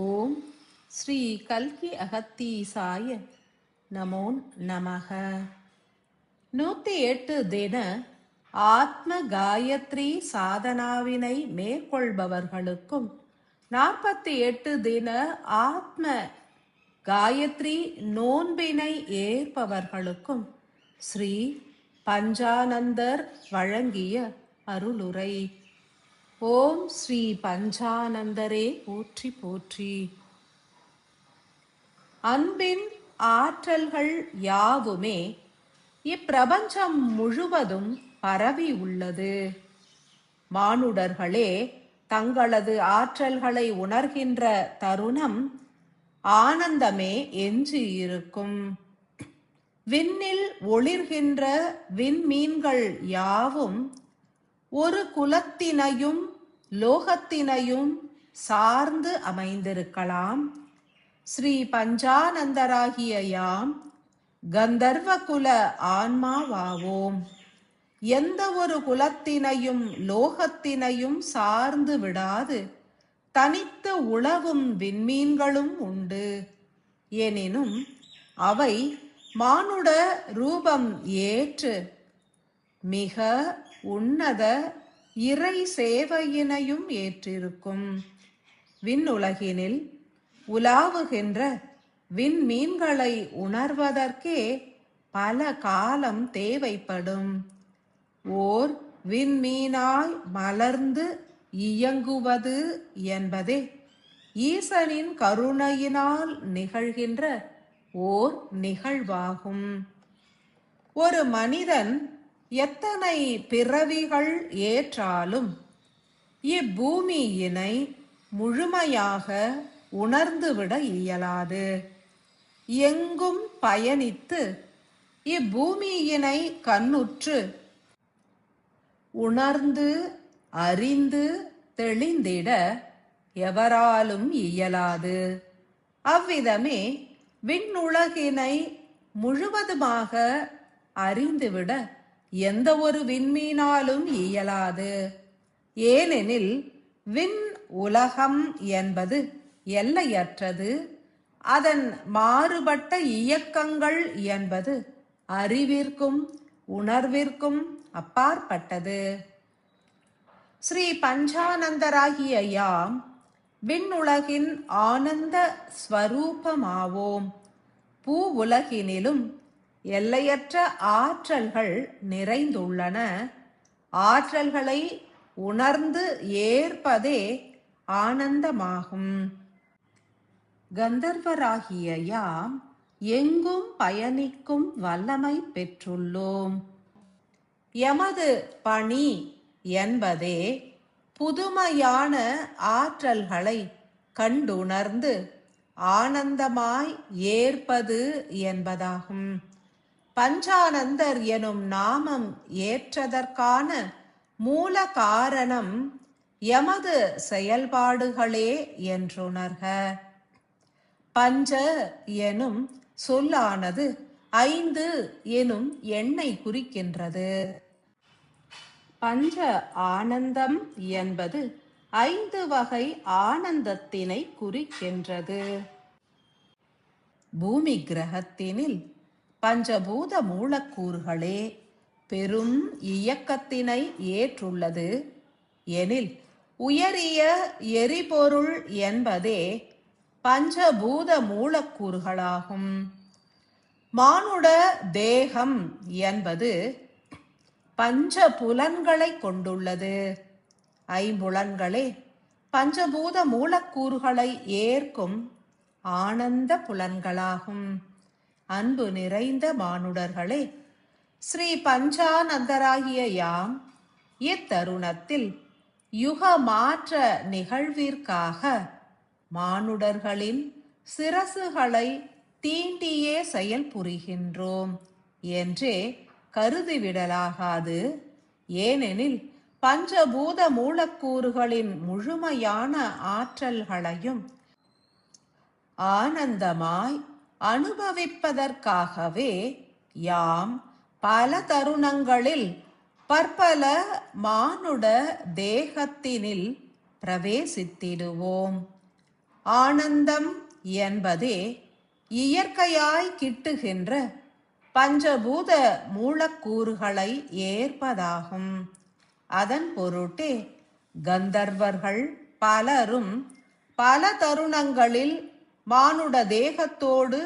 ஓம் ஸ்ரீ கல்கி அகத்தீசாய நமோ நமக. நூத்தி எட்டு தின ஆத்ம காயத்ரி சாதனாவினை மேற்கொள்பவர்களுக்கும் நாற்பத்தி எட்டு தின ஆத்ம காயத்ரி நோன்பினை ஏற்பவர்களுக்கும் ஸ்ரீ பஞ்சானந்தர் வழங்கிய அருளுரை. ஓம் ஸ்ரீ பஞ்சானந்தரே. போற்றி போற்றி. அன்பின் ஆற்றல்கள் யாவுமே இப்பிரபஞ்சம் முழுவதும் பரவி உள்ளது. மானுடர்களே தங்களது ஆற்றல்களை உணர்கின்ற தருணம் ஆனந்தமே எஞ்சி இருக்கும். விண்ணில் ஒளிர்கின்ற விண்மீன்கள் யாவும் ஒரு குலத்தினையும் லோகத்தினையும் சார்ந்து அமைந்திருக்கலாம். ஸ்ரீ பஞ்சானந்தராகிய யாம் கந்தர்வ குல ஆன்மாவாவோம். எந்த ஒரு குலத்தினையும் லோகத்தினையும் சார்ந்து விடாது தனித்து உழவும் விண்மீன்களும் உண்டு. எனினும் அவை மானுட ரூபம் ஏற்று மிக உன்னத இறை சேவையினையும் ஏற்றிருக்கும். விண்ணுலகினில் உலாவுகின்ற விண்மீன்களை உணர்வதற்கே பல காலம் தேவைப்படும். ஓர் விண்மீனாய் மலர்ந்து இயங்குவது என்பதே ஈசனின் கருணையினால் நிகழ்கின்ற ஓர் நிகழ்வாகும். ஒரு மனிதன் எத்தனை பிறவிகள் ஏற்றாலும் இப்பூமியினை முழுமையாக உணர்ந்துவிட இயலாது. எங்கும் பயணித்து இப்பூமியினை கண்ணுற்று உணர்ந்து அறிந்து தெளிந்திட எவராலும் இயலாது. அவ்விதமே விண்ணுலகினை முழுவதுமாக அறிந்துவிட எந்த ஒரு விண்மீனாலும் இயலாது. ஏனெனில் விண் உலகம் என்பது எல்லையற்றது. அதன் மாறுபட்ட இயக்கங்கள் என்பது அறிவிற்கும் உணர்விற்கும் அப்பாற்பட்டது. ஸ்ரீ பஞ்சானந்தராகிய யாம் விண்ணுலகின் ஆனந்த ஸ்வரூபமாவோம். பூ உலகினிலும் எல்லையற்ற ஆற்றல்கள் நிறைந்துள்ளன. ஆற்றல்களை உணர்ந்து ஏற்பதே ஆனந்தமாகும். கந்தர்வராகிய யாம் எங்கும் பயணிக்கும் வல்லமை பெற்றுள்ளோம். எமது பணி என்பதே புதுமையான ஆற்றல்களை கண்டுணர்ந்து ஆனந்தமாய் ஏற்பது என்பதாகும். பஞ்சானந்தர் எனும் நாமம் ஏற்றதற்கான மூல காரணம் எமது செயல்பாடுகளே என்றுணர்க. பஞ்ச எனும் சொல்லானது ஐந்து எனும் எண்ணை குறிக்கின்றது. பஞ்ச ஆனந்தம் என்பது ஐந்து வகை ஆனந்தத்தினை குறிக்கின்றது. பூமி கிரகத்தினில் பஞ்சபூத மூலக்கூறுகளே பெரும் இயக்கத்தினை ஏற்றுள்ளது. எனில் உயரிய எரிபொருள் என்பதே பஞ்சபூத மூலக்கூறுகளாகும் மானுட தேகம் என்பது பஞ்ச புலன்களை கொண்டுள்ளது. ஐம்புலன்களே பஞ்சபூத மூலக்கூறுகளை ஏற்கும் ஆனந்த புலன்களாகும். அன்பு நிறைந்த மானுடர்களே ஸ்ரீ பஞ்சானந்தராகிய யாம் இத்தருணத்தில் யுக மாற்ற நிகழ்விற்காக மானுடர்களின் சிரசுகளை தீண்டியே செயல் புரிகின்றோம் என்றே கருதிவிடலாகாது. ஏனெனில் பஞ்சபூத மூலக்கூறுகளின் முழுமையான ஆற்றல்களையும் ஆனந்தமாய் அனுபவிப்பதற்காகவே யாம் பல தருணங்களில் பற்பல மானுட தேகத்தினில் பிரவேசித்திடுவோம். ஆனந்தம் என்பதே இயற்கையாய் கிட்டுகின்ற பஞ்சபூத மூலக்கூறுகளை ஏற்பதாகும். அதன் பொருட்டே கந்தர்வர்கள் பலரும் பல தருணங்களில் மானுட தேகத்தோடு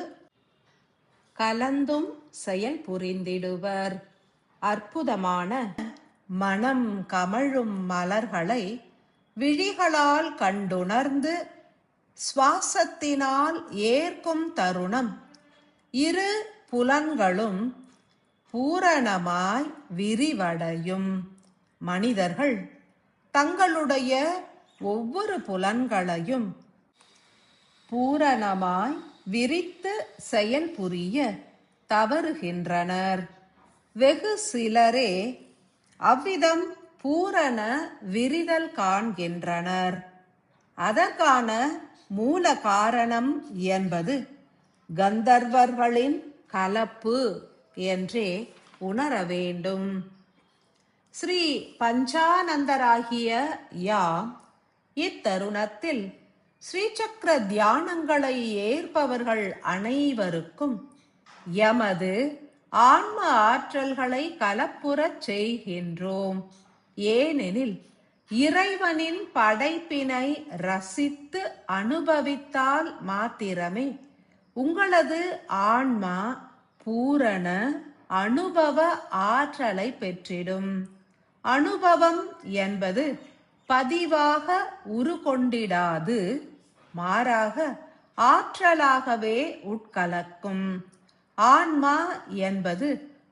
கலந்தும் செயல் புரிந்திடுவர். அற்புதமான மனம் கமழும் மலர்களை விழிகளால் கண்டுணர்ந்து சுவாசத்தினால் ஏற்கும் தருணம். இரு புலன்களும் பூரணமாய் விரிவடையும். மனிதர்கள் தங்களுடைய ஒவ்வொரு புலன்களையும் பூரணமாய் விரித்து செயல் புரிய தவறுகின்றனர். வெகு சிலரே அவ்விதம் பூரண விரிதல் காண்கின்றனர். அதற்கான மூல காரணம் என்பது கந்தர்வர்களின் கலப்பு என்றே உணர வேண்டும். ஸ்ரீ பஞ்சானந்தராகிய யாம் இத்தருணத்தில் ஸ்ரீசக்கர தியானங்களை ஏற்பவர்கள் அனைவருக்கும் எமது ஆன்ம ஆற்றல்களை கலப்புறச் செய்கின்றோம். ஏனெனில் இறைவனின் படைப்பினை ரசித்து அனுபவித்தால் மாத்திரமே உங்களது ஆன்மா பூரண அனுபவ ஆற்றலை பெற்றிடும். அனுபவம் என்பது பதிவாக உருகொண்டிடாது மாறாக ஆற்றலாகவே உட்கலக்கும். ஆன்மா என்பது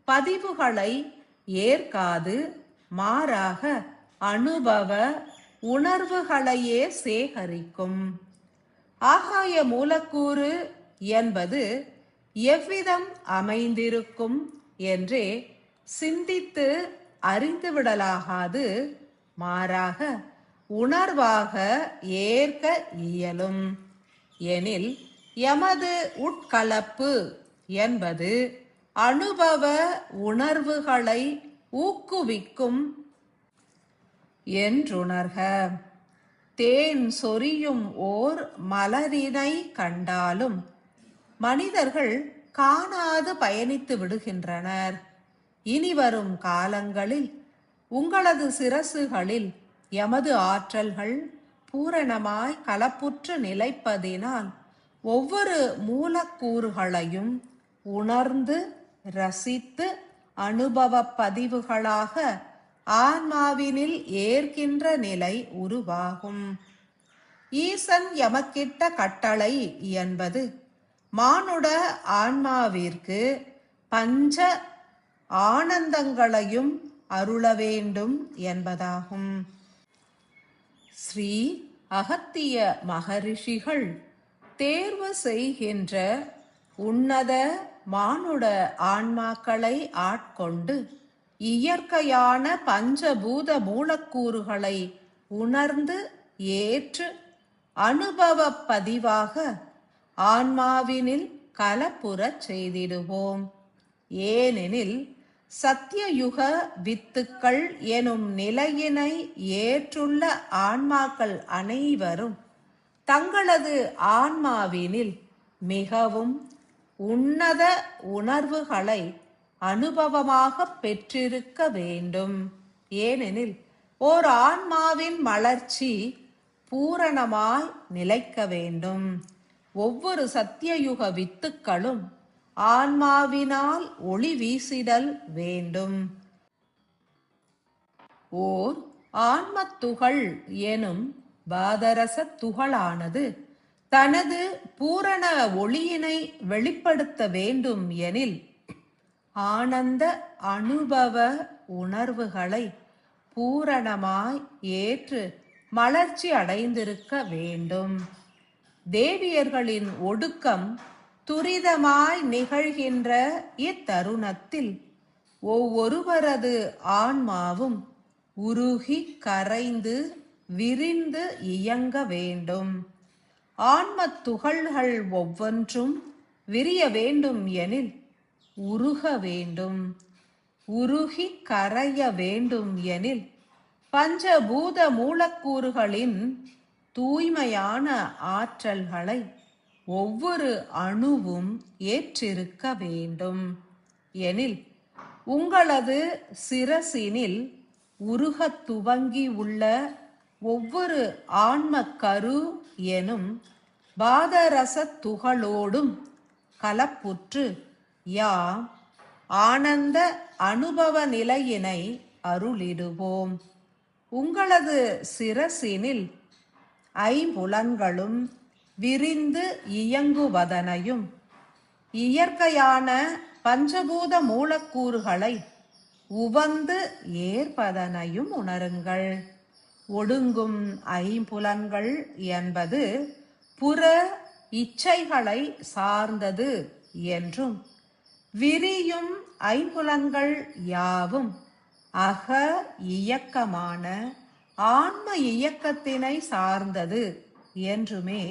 பதிவுகளை ஏற்காது மாறாக அனுபவ உணர்வுகளையே சேகரிக்கும். ஆகாய மூலக்கூறு என்பது எவ்விதம் அமைந்திருக்கும் என்றே சிந்தித்து அறிந்துவிடலாகாது மாறாக உணர்வாக ஏற்க இயலும். எனில் எமது உட்கலப்பு என்பது அனுபவ உணர்வுகளை ஊக்குவிக்கும் என்றுணர்க. தேன் சொரியும் ஓர் மலரினை கண்டாலும் மனிதர்கள் காணாது பயணித்து விடுகின்றனர். இனி வரும் காலங்களில் உங்களது சிரசுகளில் எமது ஆற்றல்கள் பூரணமாய் கலப்புற்று நிலைப்பதினால் ஒவ்வொரு மூலக்கூறுகளையும் உணர்ந்து ரசித்து அனுபவ பதிவுகளாக ஆன்மாவினில் ஏற்கின்ற நிலை உருவாகும். ஈசன் எமக்கிட்ட கட்டளை என்பது மானுட ஆன்மாவிற்கு பஞ்ச ஆனந்தங்களையும் அருள வேண்டும் என்பதாகும். ஸ்ரீ அகத்திய மகரிஷிகள் தேர்வு செய்கின்ற உன்னத மானுட ஆன்மாக்களை ஆட்கொண்டு இயற்கையான பஞ்சபூத மூலக்கூறுகளை உணர்ந்து ஏற்று அனுபவ பதிவாக ஆன்மாவினில் கலப்புறச் செய்திடுவோம். ஏனெனில் சத்தியயுக வித்துக்கள் எனும் நிலையினை ஏற்றுள்ள ஆன்மாக்கள் அனைவரும் தங்களது ஆன்மாவினில் மிகவும் உன்னத உணர்வுகளை அனுபவமாக பெற்றிருக்க வேண்டும். ஏனெனில் ஓர் ஆன்மாவின் மலர்ச்சி பூரணமாய் நிலைக்க வேண்டும். ஒவ்வொரு சத்தியயுக வித்துக்களும் ஆன்மாவினால் ஒளி வீசிடல் வேண்டும். ஓர் ஆன்மத்துகள் எனும் பாதரச துகளானது தனது பூரண ஒளியினை வெளிப்படுத்த வேண்டும் எனில் ஆனந்த அனுபவ உணர்வுகளை பூரணமாய் ஏற்று மலர்ச்சி அடைந்திருக்க வேண்டும். தேவியர்களின் ஒடுக்கம் துரிதமாய் நிகழ்கின்ற இத்தருணத்தில் ஒவ்வொருவரது ஆன்மாவும் உருகி கரைந்து விரிந்து இயங்க வேண்டும். ஆன்மத் துகள்கள் ஒவ்வொன்றும் விரிய வேண்டும் எனில் உருக வேண்டும். உருகி கரைய வேண்டும் எனில் பஞ்சபூத மூலக்கூறுகளின் தூய்மையான ஆற்றல்களை ஒவ்வொரு அணுவும் ஏற்றிருக்க வேண்டும். எனில் உங்களது சிரசினில் உருகத் துவங்கி உள்ள ஒவ்வொரு ஆன்ம கரு எனும் பாதரச துகளோடும் கலப்புற்று யாம் ஆனந்த அனுபவ நிலையினை அருளிடுவோம். உங்களது சிரசினில் ஐம்புலன்களும் விரிந்து இயங்குவதனையும் இயற்கையான பஞ்சபூத மூலக்கூறுகளை உவந்து ஏற்பதனையும் உணருங்கள். ஒடுங்கும் ஐம்புலன்கள் என்பது புற இச்சைகளை சார்ந்தது என்றும் விரியும் ஐம்புலன்கள் யாவும் அக இயக்கமான ஆன்ம இயக்கத்தினை சார்ந்தது என்றுமே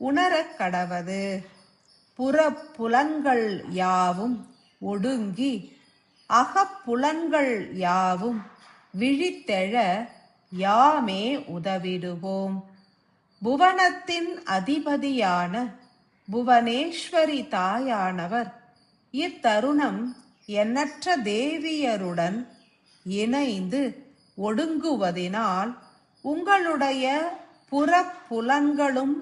உணரக் கடவது. புறப்புலன்கள் யாவும் ஒடுங்கி அகப்புலன்கள் யாவும் விழித்தெழ யாமே உதவிடுவோம். புவனத்தின் அதிபதியான புவனேஸ்வரி தாயானவர் இத்தருணம் எண்ணற்ற தேவியருடன் இணைந்து ஒடுங்குவதினால் உங்களுடைய புறப்புலன்களும்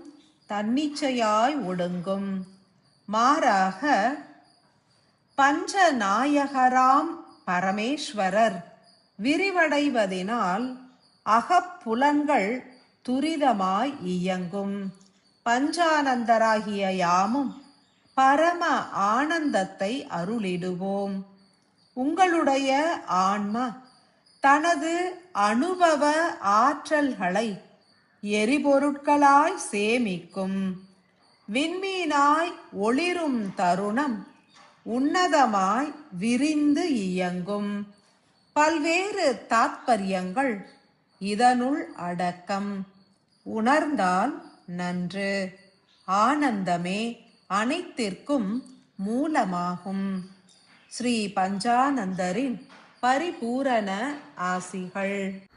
தன்னிச்சையாய் ஒடுங்கும். மாறாக பஞ்சநாயகராம் பரமேஸ்வரர் விரிவடைவதினால் அகப்புலன்கள் துரிதமாய் இயங்கும். பஞ்சானந்தராகிய யாமும் பரம ஆனந்தத்தை அருளிடுவோம். உங்களுடைய ஆன்மா தனது அனுபவ ஆற்றல்களை எரிபொருட்களாய் சேமிக்கும். விண்மீனாய் ஒளிரும் தருணம் உன்னதமாய் விரிந்து இயங்கும். பல்வேறு தாத்பரியங்கள் இதனுள் அடக்கம். உணர்ந்தால் நன்று. ஆனந்தமே அனைத்திற்கும் மூலமாகும். ஸ்ரீ பஞ்சானந்தரின் பரிபூரண ஆசிகள்.